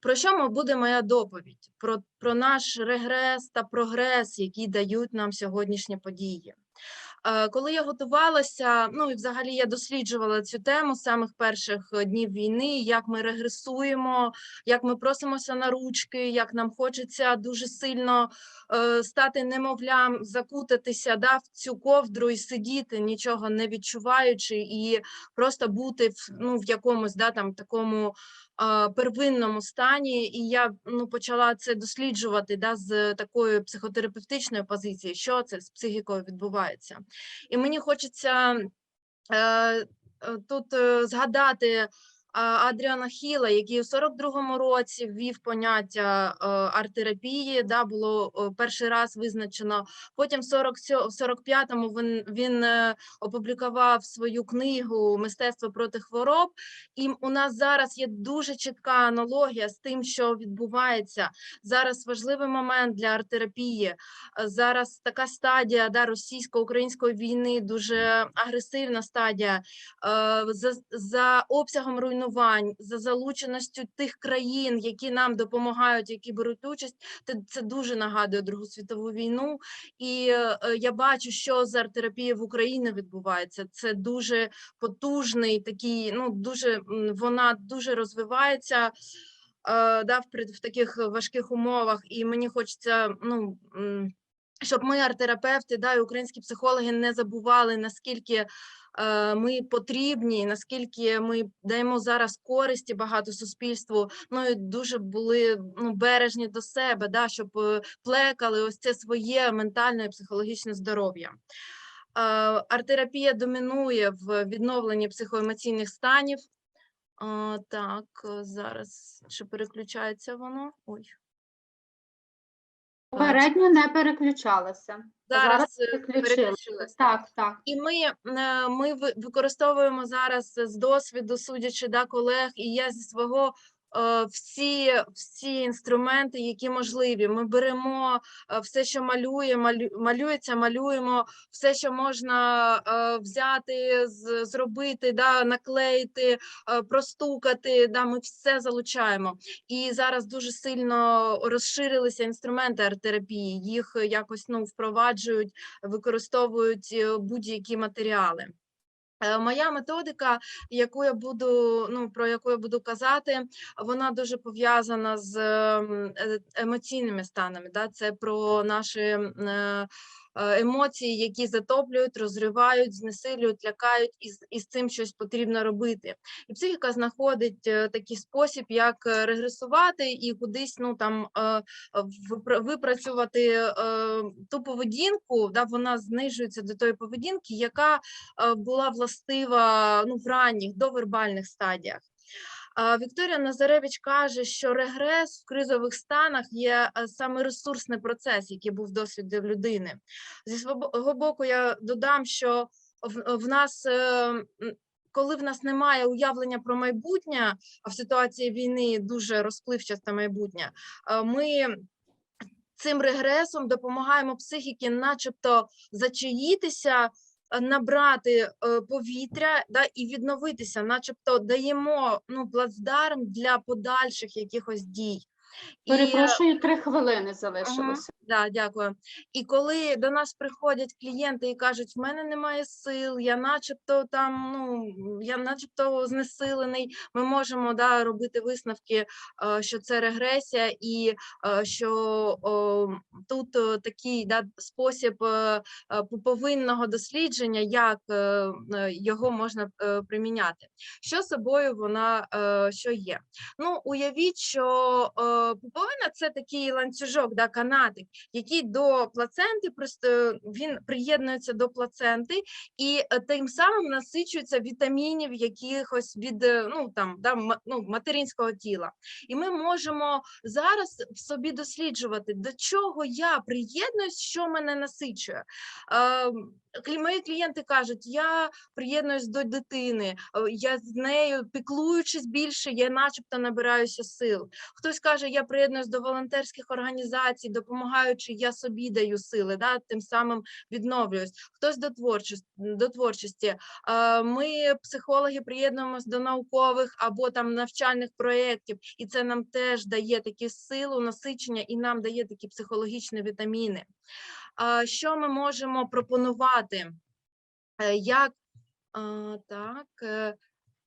Про що буде моя доповідь? Про, про наш регрес та прогрес, які дають нам сьогоднішні події. Коли я готувалася, ну і взагалі я досліджувала цю тему з самих перших е, днів війни, як ми регресуємо, як ми просимося на ручки, як нам хочеться дуже сильно е, стати немовлям, закутатися да, в цю ковдру і сидіти, нічого не відчуваючи, і просто бути в, ну, в якомусь да, там, такому первинному стані, і я ну, почала це досліджувати да, з такої психотерапевтичної позиції, що це з психікою відбувається. І мені хочеться е, е, тут е, згадати Адріана Хіла, який у 42-му році ввів поняття е, арт-терапії, да, було е, перший раз визначено. Потім в 47 в 45-му він, він е, опублікував свою книгу Мистецтво проти хвороб. І у нас зараз є дуже чітка аналогія з тим, що відбувається зараз. Важливий момент для арт-терапії. Зараз така стадія да, російсько-української війни, дуже агресивна стадія. За, за обсягом руйнувань, за залученістю тих країн, які нам допомагають, які беруть участь, це, дуже нагадує Другу світову війну. І е, я бачу, що з арт-терапією в Україні відбувається. Це дуже потужний такий, ну дуже вона дуже розвивається. е, Да, в, таких важких умовах, і мені хочеться, ну щоб ми, арт-терапевти, да, і українські психологи, не забували наскільки е, ми потрібні, наскільки ми даємо зараз користі багато суспільству. Ну і дуже були ну, бережні до себе, да, щоб е, плекали ось це своє ментальне і психологічне здоров'я. Е, Арт-терапія домінує в відновленні психоемоційних станів. Так, зараз чи переключається воно? Ой. Попередньо не переключалася. Зараз е, переключилася. Так, так. І ми, е, ми ви- використовуємо зараз з досвіду, судячи да, колег, і я зі свого всі, всі інструменти, які можливі. Ми беремо е, все, що малює, малю, малюється, малюємо, все, що можна е, взяти, зробити, да, наклеїти, е, простукати. Да, ми все залучаємо. І зараз дуже сильно розширилися інструменти арт-терапії. Їх якось ну, впроваджують використовують е, будь-які матеріали. Е, Моя методика, яку я буду, ну про яку я буду казати, вона дуже пов'язана з ем, е, емоційними станами. Да? Це про наші е, емоції, які затоплюють, розривають, знесилюють, лякають, і і з цим щось потрібно робити. І психіка знаходить е, такий спосіб, як е, регресувати і кудись ну там е, випрацювати е, ту поведінку, да, вона знижується до тої поведінки, яка е, була властива ну, в ранніх довербальних стадіях. Вікторія Назаревич каже, що регрес в кризових станах є е, саме ресурсний процес, який був досвід людини. Зі свого боку, я додам, що в, в нас. е, Коли в нас немає уявлення про майбутнє, а в ситуації війни дуже розпливчасте майбутнє, е, ми цим регресом допомагаємо психіки, начебто, зачаїтися, е, набрати е, повітря да, і відновитися, начебто даємо ну, плацдарм для подальших якихось дій. Е, Перепрошую, три хвилини залишилося. Да, дякую. І коли до нас приходять клієнти і кажуть, в мене немає сил, я начебто там, ну я начебто знесилений, ми можемо да, робити висновки, е, що це регресія, і е, що о, тут такий да, спосіб е, дослідження, як його можна приміняти. Що собою вона що є? Ну, уявіть, що пуповина це такий ланцюжок, да, канатик, який до плаценти просто він приєднується до плаценти і е, тим самим насичується вітамінів якихось від е, ну там да, ну, материнського тіла. І ми можемо зараз собі досліджувати, до чого я приєднуюсь, що мене насичує. Е, клі- мої клієнти кажуть, я приєднуюсь до дитини, е, я з нею піклуючись більше, я начебто набираюся сил. Хтось каже, я приєднуюсь до волонтерських організацій, допомагаючи, я собі даю сили, да, тим самим відновлююсь. Хтось до творчості, до творчості. Е, Ми, психологи, приєднуємось до наукових або там навчальних проєктів, і це нам теж дає такі силу, насичення, і нам дає такі психологічні вітаміни. Що ми можемо пропонувати? Е, Як так? е,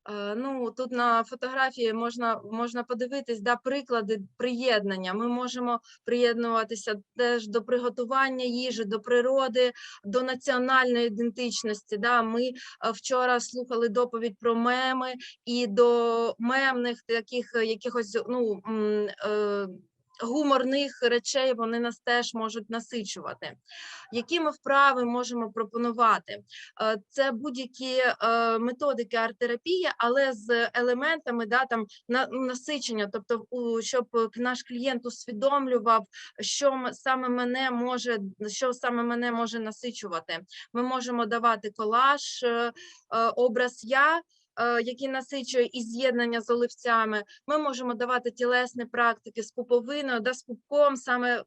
е, Ну, тут на фотографії можна, можна подивитись да, приклади приєднання. Ми можемо приєднуватися теж до приготування їжі, до природи, до національної ідентичності. Да. Ми вчора слухали доповідь про меми і до мемних таких якихось ну, гуморних речей вони нас теж можуть насичувати. Які ми вправи можемо пропонувати? Е, Це будь-які е, методики арт-терапії, але з елементами да, там, на, насичення, тобто щоб наш клієнт усвідомлював, що саме мене може, що саме мене може насичувати. Ми можемо давати колаж, е, образ я. Е, Який насичує і з'єднання з оливцями, ми можемо давати тілесні практики з пуповиною, да, з пупком, саме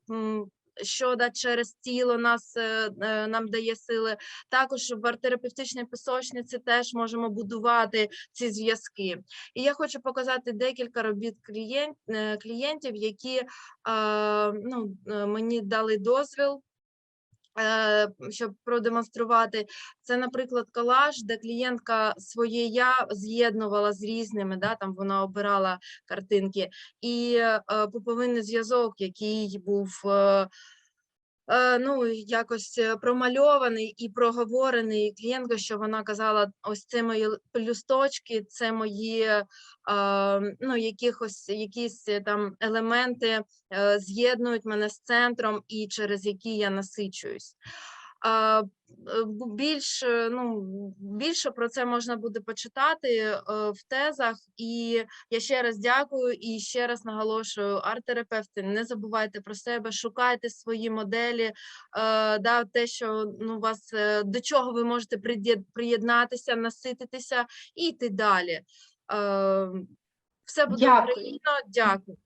що да, через тіло нас е, е, нам дає сили. Також в арт-терапевтичній пісочниці теж можемо будувати ці зв'язки. І я хочу показати декілька робіт клієнт, клієнтів, які ну, мені дали дозвіл. Е, Щоб продемонструвати, це, наприклад, колаж, де клієнтка своє я з'єднувала з різними, да, там вона обирала картинки, і е, пуповинний зв'язок, який був е, ну, якось е, промальований і проговорений клієнтка, що вона казала, ось це мої плюсточки, це мої е, ну, якихось, якісь е, там елементи е, з'єднують мене з центром і через які я насичуюсь. Е, більш, е, ну, більше про це можна буде почитати е, в тезах. І я ще раз дякую і ще раз наголошую, арт-терапевти, не забувайте про себе, шукайте свої моделі, да, те, що ну, вас, до чого ви можете приєднатися, насититися і йти далі. Все буде Україна. Дякую.